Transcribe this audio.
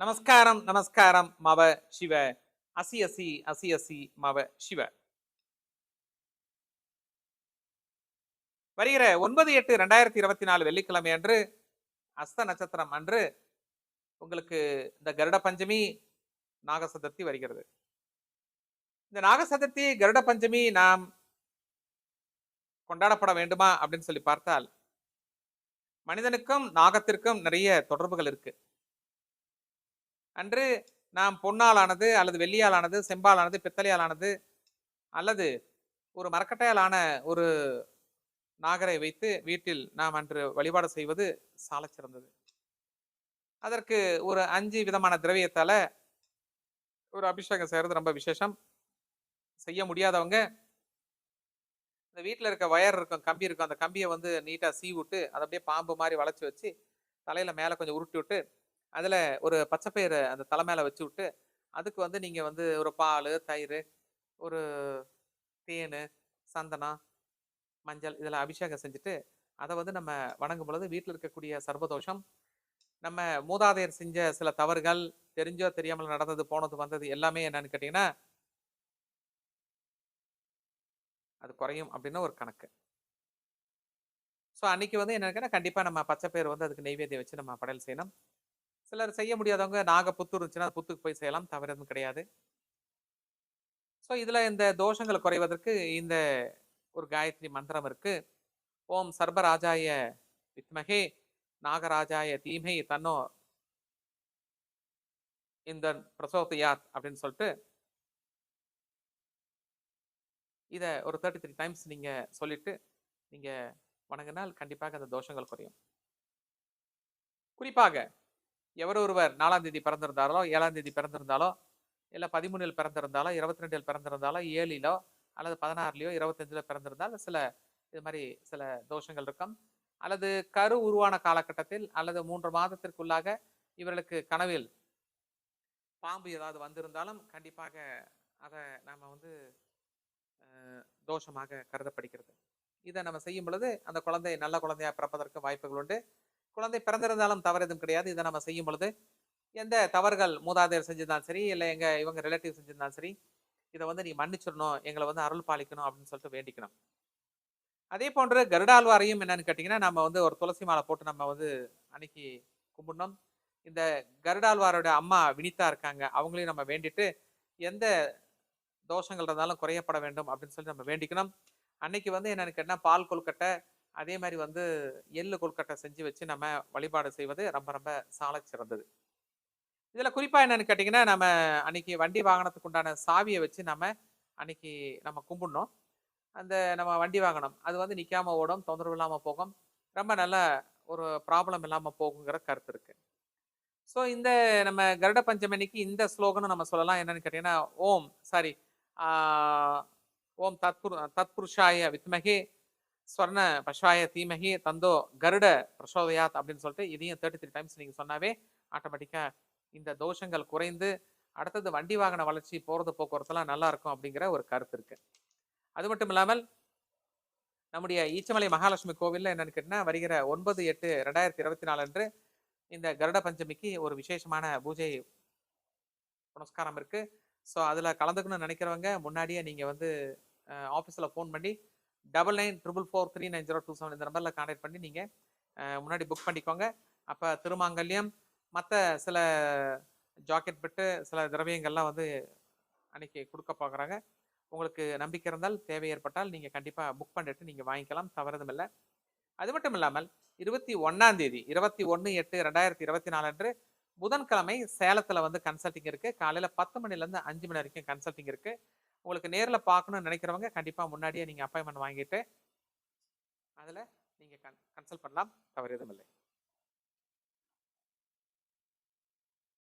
நமஸ்காரம் நமஸ்காரம் மவ சிவ. அசி அசி அசி அசி மவ சிவ. வருகிற ஒன்பது எட்டு ரெண்டாயிரத்தி இருபத்தி நாலு வெள்ளிக்கிழமை அன்று அஸ்த நட்சத்திரம் அன்று உங்களுக்கு இந்த கருட பஞ்சமி நாக சதுர்த்தி வருகிறது. இந்த நாக சதுர்த்தி கருட பஞ்சமி நாம் கொண்டாடப்பட வேண்டுமா அப்படின்னு சொல்லி பார்த்தால் மனிதனுக்கும் நாகத்திற்கும் நிறைய தொடர்புகள் இருக்கு. அன்று நாம் பொன்னாலானது அல்லது வெள்ளியாலானது செம்பாலானது பித்தளையாலானது அல்லது ஒரு மரக்கட்டையாலான ஒரு நாகரை வைத்து வீட்டில் நாம் அன்று வழிபாடு செய்வது சாலச் சிறந்தது. அதற்கு ஒரு அஞ்சு விதமான திரவியத்தால ஒரு அபிஷேகம் செய்யறது ரொம்ப விசேஷம். செய்ய முடியாதவங்க இந்த வீட்டில் இருக்க வயர் இருக்கும் கம்பி இருக்கும் அந்த கம்பியை வந்து நீட்டாக சீ விட்டு அதை அப்படியே பாம்பு மாதிரி வளைச்சி வச்சு தலையில் மேலே கொஞ்சம் உருட்டி விட்டு அதில் ஒரு பச்சைப்பயிரை அந்த தலை மேலே வச்சு விட்டு அதுக்கு வந்து நீங்கள் வந்து ஒரு பால் தயிர் ஒரு தேன் சந்தனம் மஞ்சள் இதெல்லாம் அபிஷேகம் செஞ்சுட்டு அதை வந்து நம்ம வணங்கும் பொழுது வீட்டில் இருக்கக்கூடிய சர்வதோஷம் நம்ம மூதாதையர் செஞ்ச சில தவறுகள் தெரிஞ்சோ தெரியாமல் நடந்தது போனது வந்தது எல்லாமே என்னன்னு கேட்டிங்கன்னா அது குறையும் அப்படின்னு ஒரு கணக்கு. ஸோ அன்னைக்கு வந்து என்னன்னா கண்டிப்பாக நம்ம பச்சை பயிர் வந்து அதுக்கு நெய்வேத்தியம் வச்சு நம்ம படையல் செய்யணும். சிலர் செய்ய முடியாதவங்க நாக புத்து இருந்துச்சுன்னா புத்துக்கு போய் செய்யலாம். தவறு எதுவும் கிடையாது. ஸோ இதில் இந்த தோஷங்கள் குறைவதற்கு இந்த ஒரு காயத்ரி மந்திரம் இருக்கு. ஓம் சர்பராஜாய வித்மகே நாகராஜாய தீமை தன்னோ இந்த பிரசோதயாத் அப்படின்னு சொல்லிட்டு இதை ஒரு தேர்ட்டி த்ரீ டைம்ஸ் நீங்கள் சொல்லிட்டு நீங்கள் வணங்கினால் கண்டிப்பாக அந்த தோஷங்கள் குறையும். குறிப்பாக எவர் ஒருவர் நாலாம் தேதி பிறந்திருந்தாலோ ஏழாம் தேதி பிறந்திருந்தாலோ இல்லை பதிமூணில் பிறந்திருந்தாலோ இருபத்தி ரெண்டில் பிறந்திருந்தாலோ ஏழிலோ அல்லது பதினாறுலையோ இருபத்தஞ்சில் பிறந்திருந்தால் சில இது மாதிரி சில தோஷங்கள் இருக்கும். அல்லது கரு உருவான காலகட்டத்தில் அல்லது மூன்று மாதத்திற்குள்ளாக இவர்களுக்கு கனவில் பாம்பு ஏதாவது வந்திருந்தாலும் கண்டிப்பாக அதை நாம் வந்து தோஷமாக கருதப்படுகிறது. இதை நம்ம செய்யும் பொழுது அந்த குழந்தை நல்ல குழந்தையா பிறப்பதற்கு வாய்ப்புகள் உண்டு. குழந்தை பிறந்திருந்தாலும் தவறு எதுவும் கிடையாது. இதை நம்ம செய்யும் பொழுது எந்த தவறுகள் மூதாதையர் செஞ்சிருந்தாலும் சரி இல்லை எங்கள் இவங்க ரிலேட்டிவ் செஞ்சிருந்தாலும் சரி இதை வந்து நீ மன்னிச்சிடணும் எங்களை வந்து அருள் பாலிக்கணும் அப்படின்னு சொல்லிட்டு வேண்டிக்கணும். அதே போன்று கருடாழ்வாரையும் என்னன்னு கேட்டிங்கன்னா நம்ம வந்து ஒரு துளசி மாலை போட்டு நம்ம வந்து அன்னைக்கு கும்பிடணும். இந்த கருடாழ்வாரோட அம்மா வினிதா இருக்காங்க. அவங்களையும் நம்ம வேண்டிட்டு எந்த தோஷங்கள் இருந்தாலும் குறையப்பட வேண்டும் அப்படின்னு சொல்லி நம்ம வேண்டிக்கணும். அன்னைக்கு வந்து என்னன்னு கேட்டால் பால் கொழுக்கட்டை அதே மாதிரி வந்து எள்ளு கொழுக்கட்டை செஞ்சு வச்சு நம்ம வழிபாடு செய்வது ரொம்ப ரொம்ப சாலை சிறந்தது. இதில் குறிப்பாக என்னென்னு கேட்டிங்கன்னா நம்ம அன்றைக்கி வண்டி வாகனத்துக்கு உண்டான சாவியை வச்சு நம்ம அன்றைக்கி நம்ம கும்பிடணும். அந்த நம்ம வண்டி வாகனம் அது வந்து நிற்காமல் ஓடும் தொந்தரவு இல்லாமல் போகும். ரொம்ப நல்ல ஒரு ப்ராப்ளம் இல்லாமல் போகுங்கிற கருத்து இருக்குது ஸோ இந்த நம்ம கருட பஞ்சமணிக்கு இந்த ஸ்லோகனும் நம்ம சொல்லலாம். என்னன்னு கேட்டிங்கன்னா ஓம் சாரி ஓம் தத்புரு தத்புருஷாய வித்மகே ஸ்வர்ண பஷாய தீமகி தந்தோ கருட பிரசோதயாத் அப்படின்னு சொல்லிட்டு இதையும் தேர்ட்டி த்ரீ டைம்ஸ் நீங்கள் சொன்னாவே ஆட்டோமேட்டிக்காக இந்த தோஷங்கள் குறைந்து அடுத்தது வண்டி வாகன வளர்ச்சி போகிறது போக்குவரத்துலாம் நல்லா இருக்கும் அப்படிங்கிற ஒரு கருத்து இருக்கு. அது மட்டும் இல்லாமல் நம்முடைய ஈச்சமலை மகாலட்சுமி கோவிலில் என்னென்னு கேட்டால் வருகிற ஒன்பது எட்டு ரெண்டாயிரத்தி இருபத்தி நாலு அன்று இந்த கருட பஞ்சமிக்கு ஒரு விசேஷமான பூஜை புனஸ்காரம் இருக்குது ஸோ அதில் கலந்துக்கணும்னு நினைக்கிறவங்க முன்னாடியே நீங்கள் வந்து ஆஃபீஸில் ஃபோன் பண்ணி double nine triple four three nine zero two seven இந்த நம்பரில் கான்டாக்ட் பண்ணி நீங்கள் முன்னாடி புக் பண்ணிக்கோங்க. அப்போ திருமாங்கல்யம் மற்ற சில ஜாக்கெட் பெட்டு சில திரவியங்கள்லாம் வந்து அன்னைக்கு கொடுக்க பார்க்குறாங்க உங்களுக்கு நம்பிக்கை இருந்தால் தேவை ஏற்பட்டால் நீங்கள் கண்டிப்பாக புக் பண்ணிட்டு நீங்கள் வாங்கிக்கலாம். தவறுதும் இல்லை. அது மட்டும் இல்லாமல் இருபத்தி ஒன்றாம் தேதி இருபத்தி ஒன்று எட்டு ரெண்டாயிரத்தி இருபத்தி நாலு அன்று புதன்கிழமை சேலத்தில் வந்து கன்சல்டிங் இருக்குது காலையில் பத்து மணிலேருந்து அஞ்சு மணி வரைக்கும் கன்சல்டிங் இருக்குது உங்களுக்கு நேரில் பார்க்கணும்னு நினைக்கிறவங்க கண்டிப்பாக முன்னாடியே நீங்கள் அப்பாயின்மெண்ட் வாங்கிட்டு அதில் நீங்கள் கன் கன்சல்ட் பண்ணலாம். தவறு எதுவும் இல்லை.